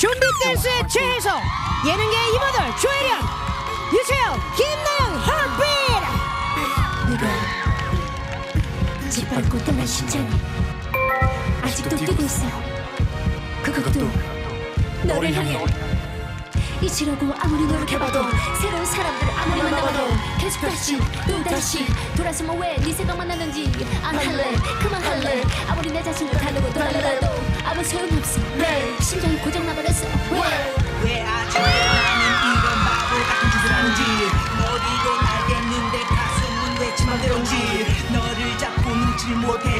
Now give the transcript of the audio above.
좀비 댄스의 최혜성 예능계의 이모들 조혜련 유채영 김나영 헐빛 짓밟고 떠난 심장이 아직도 뛰고 있어. 그것도 너를 향해. 잊으려고 아무리 노력해봐도 새로운 사람들 아무리 만나봐도 계속 다시 또 다시 돌아서면 왜 네 생각만 나는지. 안 할래 그만 할래. 아무리 내 자신을 다르고 떠나려도 아무 소용없어. 왜 심장이 고장나버렸어 왜 Moquei.